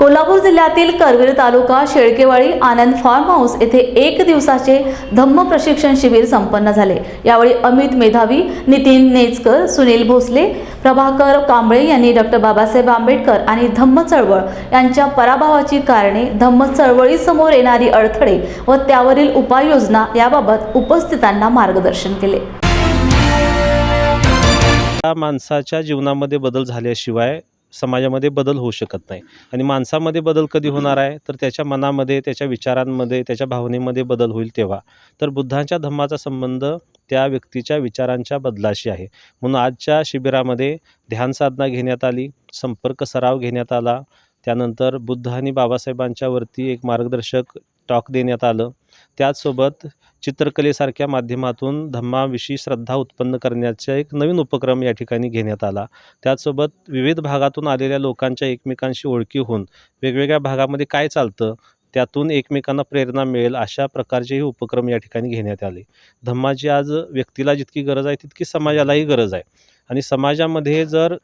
कोल्हापूर जिल्ह्यातील करवीर तालुका Shelkewadi Anand farm house येथे एक दिवसाचे धम्म प्रशिक्षण शिबिर संपन्न झाले. यावेळी अमित मेधावी नितीन नेचकर सुनील भोसले प्रभाकर कांबळे यांनी डॉक्टर बाबासाहेब आंबेडकर आणि धम्म चळवळ यांच्या पराभवाची कारणे धम्म चळवळीसमोर येणारी अडथळे व त्यावरील उपाययोजना याबाबत उपस्थितांना मार्गदर्शन केले. माणसाच्या जीवनामध्ये बदल झाल्याशिवाय समाजामध्ये बदल होऊ शकत नाही. आणि माणसामध्ये बदल कधी होणार आहे? तर त्याच्या मनामध्ये त्याच्या विचारांमध्ये त्याच्या भावनेमध्ये बदल होईल तेव्हा. तर बुद्धांच्या धम्माचा संबंध त्या व्यक्तीच्या विचारांच्या बदलाशी आहे. म्हणून आजच्या शिबिरामध्ये ध्यान साधना घेण्यात आली संपर्क सराव घेण्यात आला. त्यानंतर बुद्ध आणि बाबासाहेबांच्यावरती एक मार्गदर्शक टॉक देण्यात आलं. त्याचसोबत चित्रकलेसारख्या माध्यमातून धम्माविषयी श्रद्धा उत्पन्न करण्याचा एक नवीन उपक्रम या ठिकाणी घेण्यात आला. त्याचसोबत विविध भागातून आलेल्या लोकांच्या एकमेकांशी ओळखी होऊन वेगवेगळ्या भागामध्ये काय चालतं त्यातून एकमेकांना प्रेरणा मिळेल अशा प्रकारचेही उपक्रम या ठिकाणी घेण्यात आले. धम्माची आज व्यक्तीला जितकी गरज आहे तितकी समाजालाही गरज आहे. आणि समाजामध्ये जर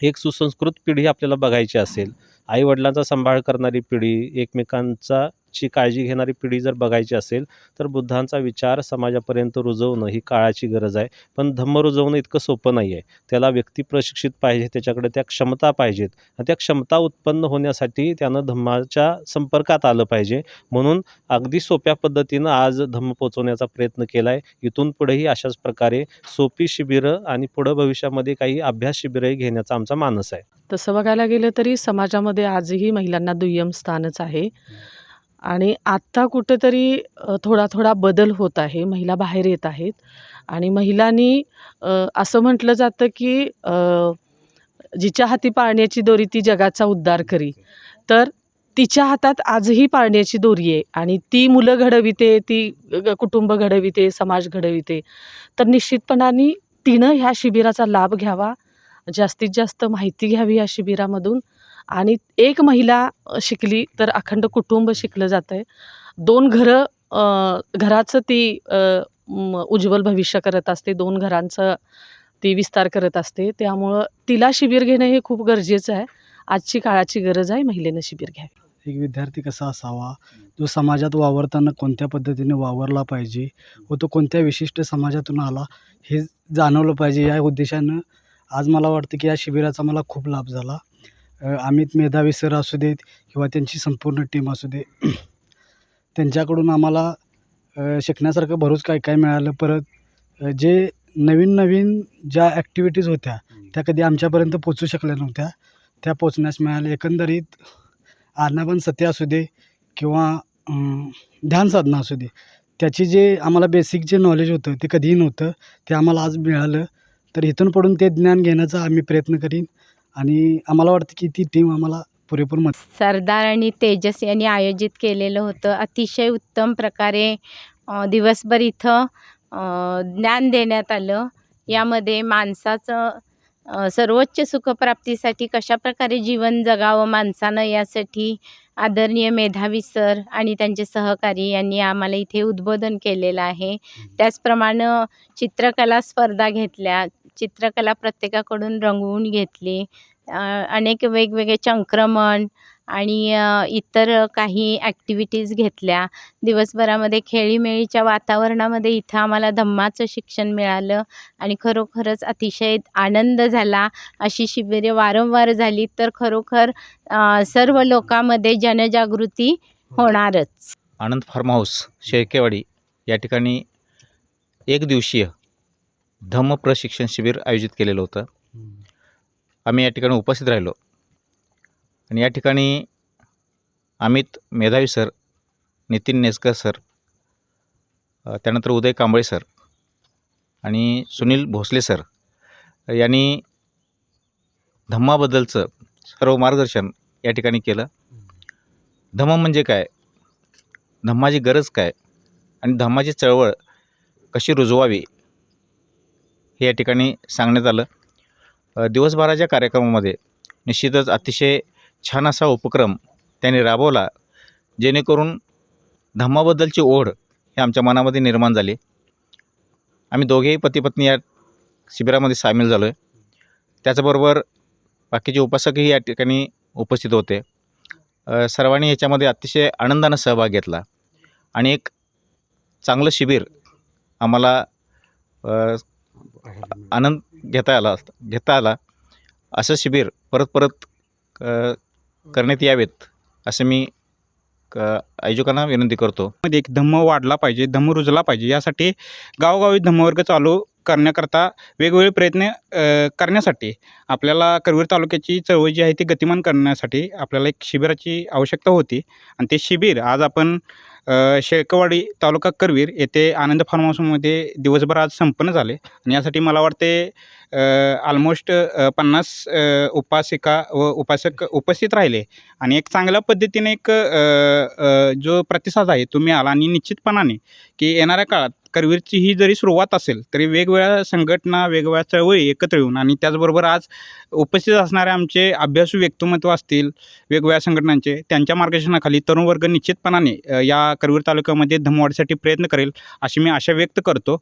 एक सुसंस्कृत पिढी आपल्याला बघायची असेल आईवडिलांचा सांभाळ करणारी पिढी एकमेकांचा ची काळजी घेणारी पिढी जर बघायची असेल तर बुद्धांचा विचार समाजापर्यंत रुजवणं ही काळाची गरज आहे. पण धम्म रुजवणं इतकं सोपं नाही आहे त्याला व्यक्ती प्रशिक्षित पाहिजे त्याच्याकडे त्या क्षमता पाहिजेत. आणि त्या क्षमता उत्पन्न होण्यासाठी त्यानं धम्माच्या संपर्कात आलं पाहिजे. म्हणून अगदी सोप्या पद्धतीनं आज धम्म पोचवण्याचा प्रयत्न केला आहे इथून पुढेही अशाच प्रकारे सोपी शिबिरं आणि पुढं भविष्यामध्ये काही अभ्यास शिबिरंही घेण्याचा आमचा मानस आहे. तसं बघायला गेलं तरी समाजामध्ये आजही महिलांना दुय्यम स्थानच आहे. आणि आत्ता कुठेतरी थोडा थोडा बदल होत आहे. महिला बाहेर येत आहेत. आणि महिलांनी असं म्हटलं जातं की जिच्या हाती पाळण्याची दोरी ती जगाचा उद्धार करी. तर तिच्या हातात आजही पाळण्याची दोरी आहे आणि ती मुलं घडविते ती कुटुंब घडविते समाज घडविते. तर निश्चितपणाने तिनं ह्या शिबिराचा लाभ घ्यावा. जास्तीत जास्त माहिती घ्यावी या शिबिरामधून. आणि एक महिला शिकली तर अखंड कुटुंब शिकलं जातं आहे दोन घरं घराचं ती उज्ज्वल भविष्य करत असते. दोन घरांचं ती विस्तार करत असते. त्यामुळं तिला शिबिर घेणं हे खूप गरजेचं आहे. आजची काळाची गरज आहे महिलेनं शिबिर घ्यावी. एक विद्यार्थी कसा असावा? जो समाजात वावरताना कोणत्या पद्धतीने वावरला पाहिजे व तो कोणत्या विशिष्ट समाजातून आला हे जाणवलं पाहिजे या उद्देशानं आज मला वाटतं की या शिबिराचा मला खूप लाभ झाला. अमित मेधावी सर असू देत किंवा त्यांची संपूर्ण टीम असू दे त्यांच्याकडून आम्हाला शिकण्यासारखं भरूच काय काय मिळालं. परत जे नवीन नवीन ज्या ॲक्टिव्हिटीज होत्या त्या कधी आमच्यापर्यंत पोचू शकल्या नव्हत्या. त्या पोचण्यास मिळाल्या. एकंदरीत आज्ञापन सत्य असू दे किंवा ध्यानसाधना असू दे त्याची जे आम्हाला बेसिक जे नॉलेज होतं ते कधीही नव्हतं ते आम्हाला आज मिळालं. तर इथून पडून ते ज्ञान घेण्याचा आम्ही प्रयत्न करीन. आणि आम्हाला वाटतं की ती टीम आम्हाला पुरेपूर मत सरदार आणि तेजस यांनी आयोजित केलेलं होतं. अतिशय उत्तम प्रकारे दिवसभर इथं ज्ञान देण्यात आलं. यामध्ये माणसाचं सर्वोच्च सुखप्राप्तीसाठी कशाप्रकारे जीवन जगावं माणसानं यासाठी आदरणीय मेधावी सर आणि त्यांचे सहकारी यांनी आम्हाला इथे उद्बोधन केलेलं आहे. त्याचप्रमाणे चित्रकला स्पर्धा घेतल्या. चित्रकला प्रत्येकाकडून रंगवून घेतली. अनेक वेगवेगळे संक्रमण आणि इतर काही ॲक्टिव्हिटीज घेतल्या. दिवसभरामध्ये खेळीमेळीच्या वातावरणामध्ये इथं आम्हाला धम्माचं शिक्षण मिळालं आणि खरोखरच अतिशय आनंद झाला. अशी शिबिरे वारंवार झाली तर खरोखर अ, सर्व लोकांमध्ये जनजागृती होणारच. आनंद फार्म हाऊस शेळकेवाडी या ठिकाणी एक दिवसीय धम्म प्रशिक्षण शिबिर आयोजित केलेलं होतं. आम्ही या ठिकाणी उपस्थित राहिलो. आणि या ठिकाणी अमित मेधावी सर नितीन नेसकर सर त्यानंतर उदय कांबळे सर आणि सुनील भोसले सर यांनी धम्माबद्दलचं सर्व मार्गदर्शन या ठिकाणी केलं. धम्म म्हणजे काय? धम्माची गरज काय? आणि धम्माची चळवळ कशी रुजवावी? हे या ठिकाणी सांगण्यात आलं. दिवसभराच्या कार्यक्रमामध्ये निश्चितच अतिशय छान असा उपक्रम त्यांनी राबवला जेणेकरून धम्माबद्दलची ओढ हे आमच्या मनामध्ये निर्माण झाली. आम्ही दोघेही पतीपत्नी या शिबिरामध्ये सामील झालो आहे त्याचबरोबर बाकीचे उपासकही या ठिकाणी उपस्थित होते. सर्वांनी याच्यामध्ये अतिशय आनंदानं सहभाग घेतला आणि एक चांगलं शिबिर आम्हाला आनंद घेता आला घेता आला. असं शिबिर परत परत करण्यात यावेत असं मी क आयोजकांना विनंती करतो. मध्ये एक धम्म वाढला पाहिजे धम्म रुजला पाहिजे यासाठी गावोगावी धम्मवर्ग चालू करण्याकरता वेगवेगळे प्रयत्न करण्यासाठी आपल्याला करवीर तालुक्याची चळवळ जी आहे ती गतिमान करण्यासाठी आपल्याला एक शिबिराची आवश्यकता होती. आणि ते शिबिर आज आपण शेळकवाडी तालुका करवीर येथे आनंद फार्म हाऊसमध्ये दिवसभर आज संपन्न झाले. आणि यासाठी मला वाटते ऑलमोस्ट पन्नास उपासिका व उपासक उपस्थित राहिले. आणि एक चांगल्या पद्धतीने एक जो प्रतिसाद आहे तुम्ही आला आणि निश्चितपणाने की येणाऱ्या काळात करवीरची ही जरी सुरुवात असेल तरी वेगवेगळ्या संघटना वेगवेगळ्या चळवळी एकत्र येऊन आणि त्याचबरोबर आज उपस्थित असणारे आमचे अभ्यासू व्यक्तिमत्व असतील वेगवेगळ्या संघटनांचे त्यांच्या मार्गदर्शनाखाली तरुण वर्ग निश्चितपणाने या करवीर तालुक्यामध्ये धमवाडीसाठी प्रयत्न करेल अशी मी आशा व्यक्त करतो.